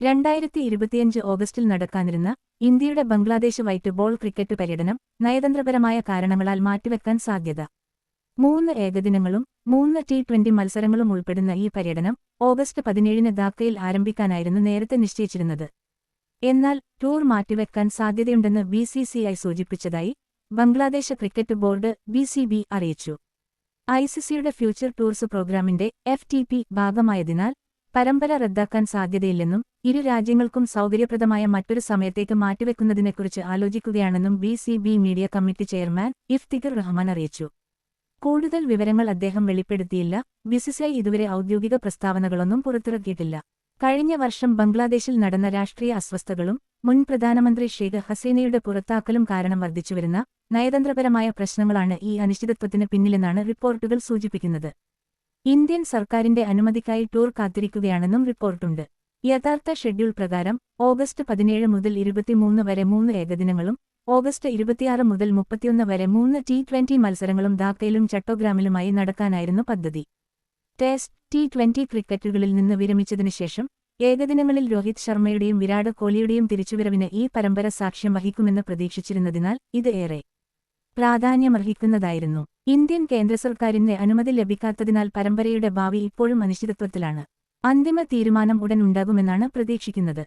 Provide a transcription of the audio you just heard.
രണ്ടായിരത്തി ഇരുപത്തിയഞ്ച് ഓഗസ്റ്റിൽ നടക്കാനിരുന്ന ഇന്ത്യയുടെ ബംഗ്ലാദേശ് വൈറ്റ് ബോൾ ക്രിക്കറ്റ് പര്യടനം നയതന്ത്രപരമായ കാരണങ്ങളാൽ മാറ്റിവെക്കാൻ സാധ്യത. മൂന്ന് ഏകദിനങ്ങളും മൂന്ന് ടി ട്വന്റി മത്സരങ്ങളും ഉൾപ്പെടുന്ന ഈ പര്യടനം ഓഗസ്റ്റ് പതിനേഴിന് ധാക്കയിൽ ആരംഭിക്കാനായിരുന്നു നേരത്തെ നിശ്ചയിച്ചിരുന്നത്. എന്നാൽ ടൂർ മാറ്റിവെക്കാൻ സാധ്യതയുണ്ടെന്ന് B C C I സൂചിപ്പിച്ചതായി Bangladesh cricket board B C B അറിയിച്ചു. ഐസിസിയുടെ ഫ്യൂച്ചർ ടൂർസ് പ്രോഗ്രാമിന്റെ എഫ് ടി പി ഭാഗമായതിനാൽ പരമ്പര റദ്ദാക്കാൻ സാധ്യതയില്ലെന്നും ഇരു രാജ്യങ്ങൾക്കും സൗകര്യപ്രദമായ മറ്റൊരു സമയത്തേക്ക് മാറ്റിവെക്കുന്നതിനെക്കുറിച്ച് ആലോചിക്കുകയാണെന്നും B C B media committee chairman Iftikhar Rahman അറിയിച്ചു. കൂടുതൽ വിവരങ്ങൾ അദ്ദേഹം വെളിപ്പെടുത്തിയില്ല. ബിസിസിഐ ഇതുവരെ ഔദ്യോഗിക പ്രസ്താവനകളൊന്നും പുറത്തിറക്കിയിട്ടില്ല. കഴിഞ്ഞ വർഷം ബംഗ്ലാദേശിൽ നടന്ന രാഷ്ട്രീയ അസ്വസ്ഥകളും മുൻ പ്രധാനമന്ത്രി ഷെയ്ഖ് ഹസീനയുടെ പുറത്താക്കലും കാരണം വർദ്ധിച്ചുവരുന്ന നയതന്ത്രപരമായ പ്രശ്നങ്ങളാണ് ഈ അനിശ്ചിതത്വത്തിന് പിന്നിലെന്നാണ് റിപ്പോർട്ടുകൾ സൂചിപ്പിക്കുന്നത്. ഇന്ത്യൻ സർക്കാരിന്റെ അനുമതിക്കായി ടൂർ കാത്തിരിക്കുകയാണെന്നും റിപ്പോർട്ടുണ്ട്. യഥാർത്ഥ ഷെഡ്യൂൾ പ്രകാരം ഓഗസ്റ്റ് പതിനേഴ് മുതൽ ഇരുപത്തിമൂന്ന് വരെ മൂന്ന് ഏകദിനങ്ങളും ഓഗസ്റ്റ് ഇരുപത്തിയാറ് മുതൽ മുപ്പത്തിയൊന്ന് വരെ മൂന്ന് ടി ട്വന്റി മത്സരങ്ങളും ധാക്കയിലും ചട്ടോഗ്രാമിലുമായി നടക്കാനായിരുന്നു പദ്ധതി. ടെസ്റ്റ് ടി ട്വന്റി ക്രിക്കറ്റുകളിൽ നിന്ന് വിരമിച്ചതിനുശേഷം ഏകദിനങ്ങളിൽ രോഹിത് ശർമ്മയുടെയും വിരാട് കോഹ്ലിയുടെയും തിരിച്ചുവരവിന് ഈ പരമ്പര സാക്ഷ്യം വഹിക്കുമെന്ന് പ്രതീക്ഷിച്ചിരുന്നതിനാൽ ഇത് ഏറെ പ്രാധാന്യമർഹിക്കുന്നതായിരുന്നു. ഇന്ത്യൻ കേന്ദ്ര സർക്കാരിന്റെ അനുമതി ലഭിക്കാത്തതിനാൽ പരമ്പരയുടെ ഭാവി ഇപ്പോഴും അനിശ്ചിതത്വത്തിലാണ്. അന്തിമ തീരുമാനം ഉടൻ ഉണ്ടാകുമെന്നാണ് പ്രതീക്ഷിക്കുന്നത്